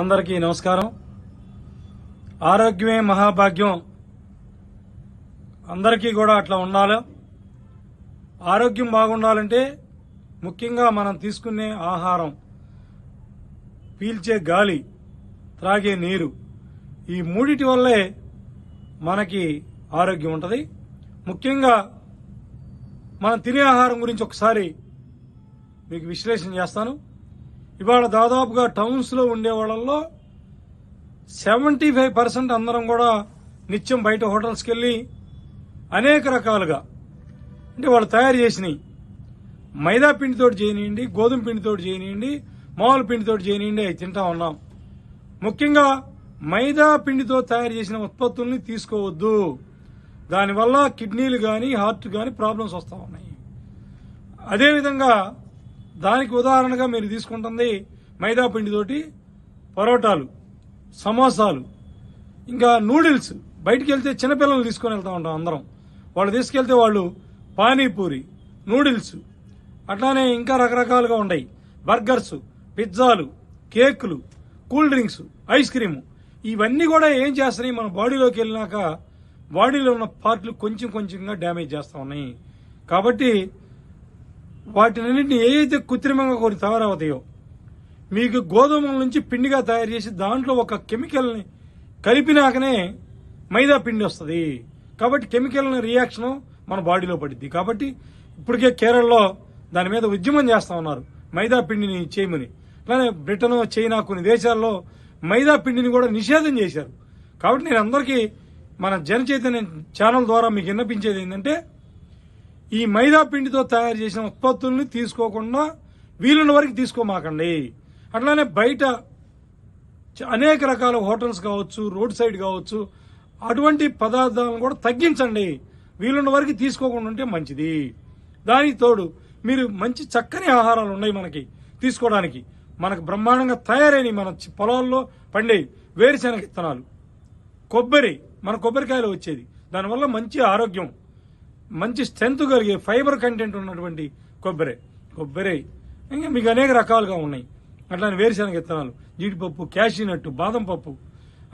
అందరికీ నమస్కారం. ఆరోగ్యమే మహాభాగ్యం. అందరికీ కూడా అట్లా ఉండాలి. ఆరోగ్యం బాగుండాలంటే ముఖ్యంగా మనం తీసుకునే ఆహారం పీల్చే గాలి త్రాగే నీరు ఈ మూడిటి వల్లే మనకి ఆరోగ్యం ఉంటుంది. ముఖ్యంగా మనం తినే ఆహారం గురించి ఒకసారి మీకు విశ్లేషణ చేస్తాను. ఇవాళ దాదాపుగా టౌన్స్లో ఉండే వాళ్ళల్లో సెవెంటీ ఫైవ్ పర్సెంట్ అందరం కూడా నిత్యం బయట హోటల్స్కి వెళ్ళి అనేక రకాలుగా అంటే వాళ్ళు తయారు చేసినాయి. మైదా పిండితో చేయనియండి గోధుమ పిండితో చేయనియండి మామూలు పిండితోటి చేయనియండి అవి తింటా ఉన్నాం. ముఖ్యంగా మైదా పిండితో తయారు చేసిన ఉత్పత్తుల్ని తీసుకోవద్దు. దానివల్ల కిడ్నీలు కానీ హార్ట్ కానీ ప్రాబ్లమ్స్ వస్తూ ఉన్నాయి. అదేవిధంగా దానికి ఉదాహరణగా మీరు తీసుకుంటుంది మైదా పిండితోటి పరోటాలు సమోసాలు ఇంకా నూడిల్స్. బయటికి వెళ్తే చిన్నపిల్లలు తీసుకొని వెళ్తా ఉంటాం అందరం. వాళ్ళు తీసుకెళ్తే వాళ్ళు పానీపూరి నూడిల్స్. అట్లానే ఇంకా రకరకాలుగా ఉన్నాయి బర్గర్స్ పిజ్జాలు కేకులు కూల్ డ్రింక్స్ ఐస్ క్రీము. ఇవన్నీ కూడా ఏం చేస్తున్నాయి? మన బాడీలోకి వెళ్ళినాక బాడీలో ఉన్న పార్ట్లు కొంచెం కొంచెంగా డ్యామేజ్ చేస్తూ ఉన్నాయి. కాబట్టి వాటినన్నింటినీ ఏదైతే కృత్రిమంగా కొన్ని తయారవుతాయో మీకు గోధుమల నుంచి పిండిగా తయారు చేసి దాంట్లో ఒక కెమికల్ని కలిపినాకనే మైదా పిండి వస్తుంది. కాబట్టి కెమికల్ రియాక్షన్ మన బాడీలో పడుద్ది. కాబట్టి ఇప్పటికే కేరళలో దాని మీద ఉద్యమం చేస్తా ఉన్నారు. మైదా పిండిని చేయమని అలానే బ్రిటన్ చైనా కొన్ని దేశాల్లో మైదా పిండిని కూడా నిషేధం చేశారు. కాబట్టి నేను అందరికీ మన జన చైతన్య ఛానల్ ద్వారా మీకు విన్నపించేది ఏంటంటే ఈ మైదా పిండితో తయారు చేసిన ఉత్పత్తుల్ని తీసుకోకుండా వీలున్న వరకు తీసుకోమాకండి. అట్లానే బయట చ- అనేక రకాల హోటల్స్ కావచ్చు రోడ్ సైడ్ కావచ్చు అటువంటి పదార్థాలను కూడా తగ్గించండి. వీలున్న వరకు తీసుకోకుండా ఉంటే మంచిది. దానికి తోడు మీరు మంచి చక్కని ఆహారాలు ఉన్నాయి మనకి తీసుకోవడానికి. మనకు బ్రహ్మాండంగా తయారైన మన పొలాల్లో పండే వేరుశెనగ విత్తనాలు. కొబ్బరి మన కొబ్బరికాయలు వచ్చేది. దానివల్ల మంచి ఆరోగ్యం. మంచి స్ట్రెంత్ కలిగే ఫైబర్ కంటెంట్ ఉన్నటువంటి కొబ్బరి. కొబ్బరి. ఇంకా మీకు అనేక రకాలుగా ఉన్నాయి. అట్లానే వేరుశెనగ విత్తనాలు. జీడిపప్పు క్యాషీనట్టు బాదం పప్పు.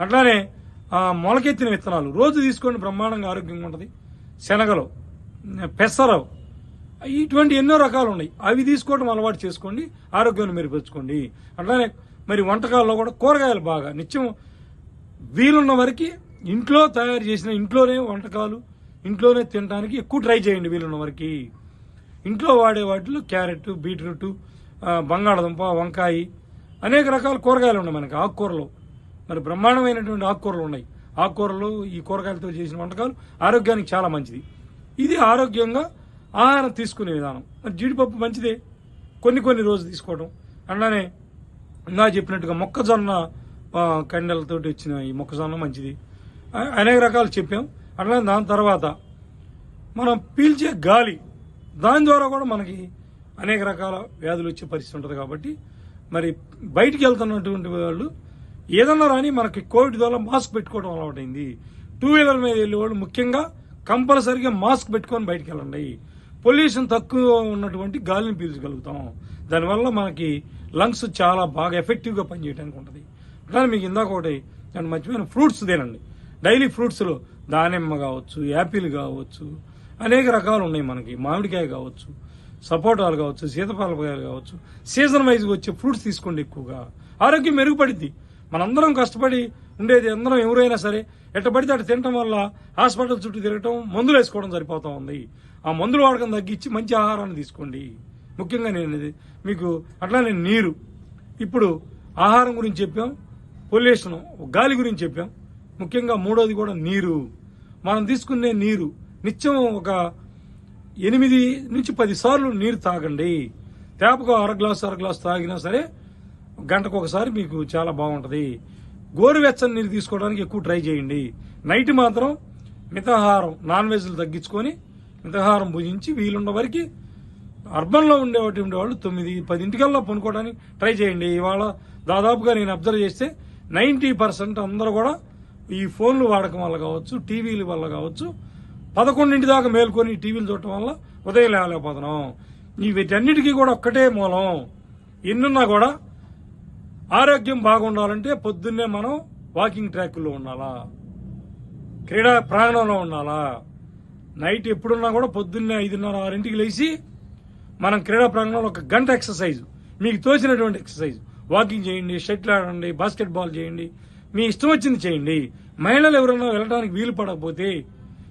అట్లానే మొలకెత్తిన విత్తనాలు. రోజు తీసుకోండి బ్రహ్మాండంగా ఆరోగ్యంగా ఉంటుంది. శనగలు పెసర. ఇటువంటి ఎన్నో రకాలు ఉన్నాయి. అవి తీసుకోవడం అలవాటు చేసుకోండి. ఆరోగ్యాన్ని మెరుగుపరుచుకోండి అట్లానే మరి వంటకాల్లో కూడా కూరగాయలు బాగా. నిత్యం వీలున్న వరకు ఇంట్లో తయారు చేసిన ఇంట్లోనే వంటకాలు ఇంట్లోనే తినడానికి ఎక్కువ ట్రై చేయండి వీలున్న వారికి. ఇంట్లో వాడే వాటిలో క్యారెట్ బీట్రూట్ బంగాళదుంప వంకాయ అనేక రకాల కూరగాయలు ఉన్నాయి మనకి ఆకుకూరలు. మరి బ్రహ్మాండమైనటువంటి ఆకుకూరలు ఉన్నాయి. ఆకుకూరలు ఈ కూరగాయలతో చేసిన వంటకాలు ఆరోగ్యానికి చాలా మంచిది. ఇది ఆరోగ్యంగా ఆహారం తీసుకునే విధానం. మరి జీడిపప్పు మంచిదే. కొన్ని కొన్ని రోజులు తీసుకోవడం అట్లానే ఇందా చెప్పినట్టుగా మొక్కజొన్న ఆ, కండెలతోటి వచ్చిన ఈ మొక్కజొన్న మంచిది. అనేక రకాలు చెప్పాం. అట్లా దాని తర్వాత మనం పీల్చే గాలి దాని ద్వారా కూడా మనకి అనేక రకాల వ్యాధులు వచ్చే పరిస్థితి ఉంటుంది కాబట్టి మరి బయటికి వెళ్తున్నటువంటి వాళ్ళు ఏదన్నా రాని మనకి కోవిడ్ ద్వారా మాస్క్ పెట్టుకోవడం అలవాటైంది. టూ వీలర్ మీద వెళ్ళే వాళ్ళు ముఖ్యంగా కంపల్సరీగా మాస్క్ పెట్టుకొని బయటికి వెళ్ళండి. పొల్యూషన్ తక్కువ ఉన్నటువంటి గాలిని పీల్చగలుగుతాం. దానివల్ల మనకి లంగ్స్ చాలా బాగా ఎఫెక్టివ్గా పనిచేయడానికి ఉంటుంది. అట్లా మీకు ఇందాక ఒకటి నేను మర్చిపోయిన ఫ్రూట్స్ తినండి. డైలీ ఫ్రూట్స్లో దానిమ్మ కావచ్చు యాపిల్ కావచ్చు అనేక రకాలు ఉన్నాయి మనకి. మామిడికాయ కావచ్చు సపోటాలు కావచ్చు సీతపాలకాయలు కావచ్చు. సీజన్ వైజ్గా వచ్చే ఫ్రూట్స్ తీసుకోండి ఎక్కువగా. ఆరోగ్యం మెరుగుపడిద్ది. మనందరం కష్టపడి ఉండేది అందరం ఎవరైనా సరే ఎట్ట పడితే అటు తినటం వల్ల హాస్పిటల్ చుట్టూ తిరగటం మందులు వేసుకోవడం సరిపోతా ఉంది. ఆ మందులు వాడకం తగ్గించి మంచి ఆహారాన్ని తీసుకోండి. ముఖ్యంగా నేను ఇది మీకు అట్లానే నీరు. ఇప్పుడు ఆహారం గురించి చెప్పాం పొల్యూషన్ గాలి గురించి చెప్పాం. ముఖ్యంగా మూడోది కూడా నీరు. మనం తీసుకునే నీరు నిత్యం ఒక ఎనిమిది నుంచి పది సార్లు నీరు తాగండి. తేపకు అర గ్లాసు అర గ్లాసు తాగినా సరే గంటకు ఒకసారి మీకు చాలా బాగుంటుంది. గోరువెచ్చని నీరు తీసుకోవడానికి ఎక్కువ ట్రై చేయండి. నైట్ మాత్రం మితాహారం నాన్ వెజ్లు తగ్గించుకొని మితాహారం భుజించి వీలున్న వరకు అర్బన్లో ఉండేవాటి ఉండేవాళ్ళు తొమ్మిది పదింటికల్లా పనుకోవడానికి ట్రై చేయండి. ఇవాళ దాదాపుగా నేను అబ్జర్వ్ చేస్తే నైంటీ పర్సెంట్ అందరూ కూడా ఈ ఫోన్లు వాడకం వల్ల కావచ్చు టీవీల వల్ల కావచ్చు పదకొండింటి దాకా మేల్కొని టీవీలు చూడటం వల్ల ఉదయం లేవలేకపోతున్నాం. వీటన్నిటికీ కూడా ఒక్కటే మూలం. ఎన్నున్నా కూడా ఆరోగ్యం బాగుండాలంటే పొద్దున్నే మనం వాకింగ్ ట్రాక్లో ఉండాలా? క్రీడా ప్రాంగణంలో ఉండాలా? నైట్ ఎప్పుడున్నా కూడా పొద్దున్నే ఐదున్నర ఆరింటికి లేచి మనం క్రీడా ప్రాంగణంలో ఒక గంట ఎక్సర్సైజ్ మీకు తోచినటువంటి ఎక్సర్సైజ్. వాకింగ్ చేయండి షటిల్ ఆడండి బాస్కెట్బాల్ చేయండి మీ ఇష్టం వచ్చింది చేయండి. మహిళలు ఎవరైనా వెళ్ళడానికి వీలు పడకపోతే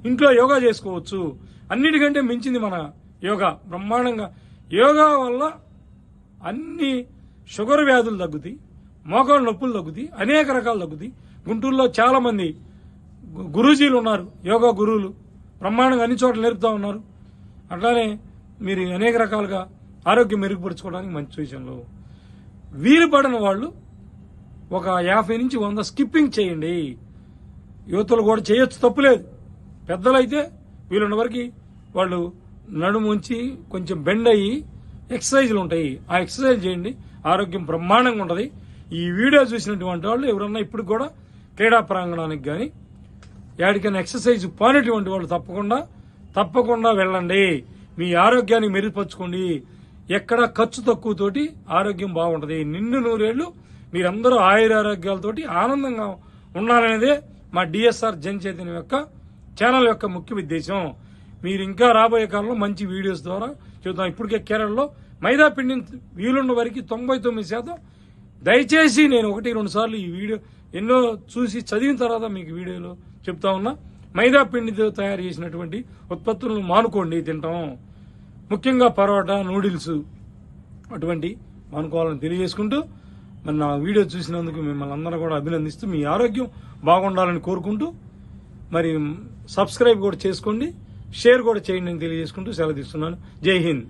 ఇంట్లో యోగా చేసుకోవచ్చు. అన్నిటికంటే మించింది మన యోగా. బ్రహ్మాండంగా. యోగా వల్ల అన్ని షుగర్ వ్యాధులు తగ్గుతాయి మోకాళ్ళ నొప్పులు తగ్గుతాయి అనేక రకాలు తగ్గుతాయి. గుంటూరులో చాలా మంది గు- గురూజీలు ఉన్నారు యోగా గురువులు. బ్రహ్మాండంగా అన్ని చోట్ల నేర్పుతా ఉన్నారు. అట్లానే మీరు అనేక రకాలుగా ఆరోగ్యం మెరుగుపరుచుకోవడానికి మంచి విషయంలో వీలు పడని వాళ్ళు ఒక యాభై నుంచి వంద స్కిప్పింగ్ చేయండి. యువతలు కూడా చేయొచ్చు తప్పులేదు పెద్దలైతే వీళ్ళున్న వరకు వాళ్ళు నడుము ఉంచి కొంచెం బెండ్ అయ్యి ఎక్సర్సైజ్లు ఉంటాయి. ఆ ఎక్సర్సైజ్ చేయండి. ఆరోగ్యం బ్రహ్మాండంగా ఉంటుంది. ఈ వీడియో చూసినటువంటి వాళ్ళు ఎవరన్నా ఇప్పుడు కూడా క్రీడా ప్రాంగణానికి కానీ యాడికైనా ఎక్సర్సైజ్ పోయినటువంటి వాళ్ళు తప్పకుండా తప్పకుండా వెళ్ళండి. మీ ఆరోగ్యాన్ని మెరుగుపరచుకోండి. ఎక్కడ ఖర్చు తక్కువతోటి ఆరోగ్యం బాగుంటుంది. నిండు నూరేళ్ళు మీరందరూ ఆయురారోగ్యాలతోటి ఆనందంగా ఉండాలనేదే మా డిఎస్ఆర్ జన్ చైతన్యం యొక్క ఛానల్ యొక్క ముఖ్య ఉద్దేశం. మీరు ఇంకా రాబోయే కాలంలో మంచి వీడియోస్ ద్వారా చూద్దాం. ఇప్పటికే కేరళలో మైదా పిండిని వీలున్న వరకు తొంభై తొమ్మిది శాతం. దయచేసి నేను ఒకటి రెండు సార్లు ఈ వీడియో ఎన్నో చూసి చదివిన తర్వాత మీకు వీడియోలో చెప్తా ఉన్నా. మైదా పిండితో తయారు చేసినటువంటి ఉత్పత్తులను మానుకోండి తింటాం. ముఖ్యంగా పరోటా నూడిల్స్ అటువంటి మానుకోవాలని తెలియజేసుకుంటూ మరి నా వీడియో చూసినందుకు మిమ్మల్ని అందరూ కూడా అభినందిస్తూ మీ ఆరోగ్యం బాగుండాలని కోరుకుంటూ మరి సబ్స్క్రైబ్ కూడా చేసుకోండి షేర్ కూడా చేయండి అని తెలియజేసుకుంటూ సెలవు తీస్తున్నాను. జై హింద్.